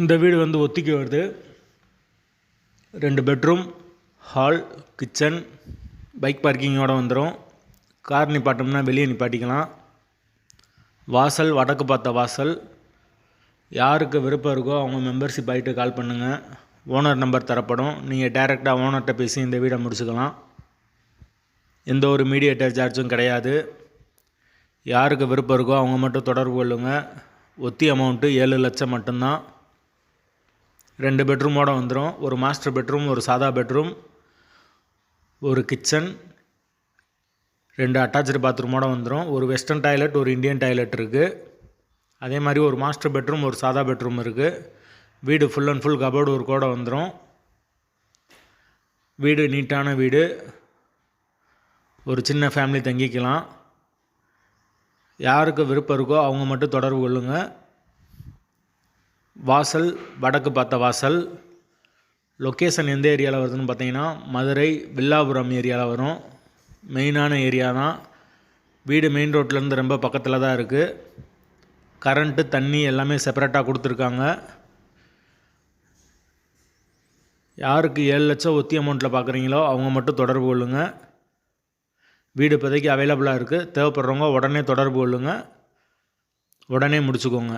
இந்த வீடு வந்து ஒத்திக்கு வருது. ரெண்டு பெட்ரூம் ஹால் கிச்சன் பைக் பார்க்கிங்கோடு வந்துடும் கார் நிப்பாட்டோம்னா வெளியே நிப்பாட்டிக்கலாம். வாசல் வடக்கு பார்த்த வாசல். யாருக்கு விருப்பம் இருக்கோ அவங்க மெம்பர்ஷிப் ஆகிட்டு கால் பண்ணுங்கள் ஓனர் நம்பர் தரப்படும். நீங்கள் டேரெக்டாக ஓனர்கிட்ட பேசி இந்த வீடை முடிச்சுக்கலாம். எந்த ஒரு மீடியேட்டர் சார்ஜும் கிடையாது. யாருக்கு விருப்பம் இருக்கோ அவங்க மட்டும் தொடர்பு கொள்ளுங்கள் ஒத்தி அமௌண்ட்டு ஏழு லட்சம் மட்டும்தான். ரெண்டு பெட்ரூமோடு வந்துடும் ஒரு மாஸ்டர் பெட்ரூம் ஒரு சாதா பெட்ரூம் ஒரு கிச்சன் ரெண்டு அட்டாச்சு பாத்ரூமோடு வந்துடும் ஒரு வெஸ்டர்ன் டாய்லெட் ஒரு இந்தியன் டாய்லெட் இருக்குது அதே மாதிரி ஒரு மாஸ்டர் பெட்ரூம் ஒரு சாதா பெட்ரூம் இருக்குது வீடு ஃபுல் அண்ட் ஃபுல் கபோர்டு ஒரு கூட வந்துடும் வீடு நீட்டான வீடு. ஒரு சின்ன ஃபேமிலி தங்கிக்கலாம். யாருக்கு விருப்பம் இருக்கோ அவங்க மட்டும் தொடர்பு கொள்ளுங்கள் வாசல் வடக்கு பார்த்த வாசல். லொக்கேஷன் எந்த ஏரியாவில் வருதுன்னு பார்த்தீங்கன்னா மதுரை வில்லாபுரம் ஏரியாவில் வரும். மெயினான ஏரியா தான். வீடு மெயின் ரோட்லேருந்து ரொம்ப பக்கத்தில் தான் இருக்குது கரண்ட்டு தண்ணி எல்லாமே செப்பரேட்டாக கொடுத்துருக்காங்க. யாருக்கு ஏழு லட்சம் ஒத்தி அமௌண்ட்டில் பார்க்குறீங்களோ அவங்க மட்டும் தொடர்பு கொள்ளுங்கள் வீடு இப்போதைக்கு அவைலபிளாக இருக்குது தேவைப்படுறவங்க உடனே தொடர்பு கொள்ளுங்கள் உடனே முடிச்சுக்கோங்க.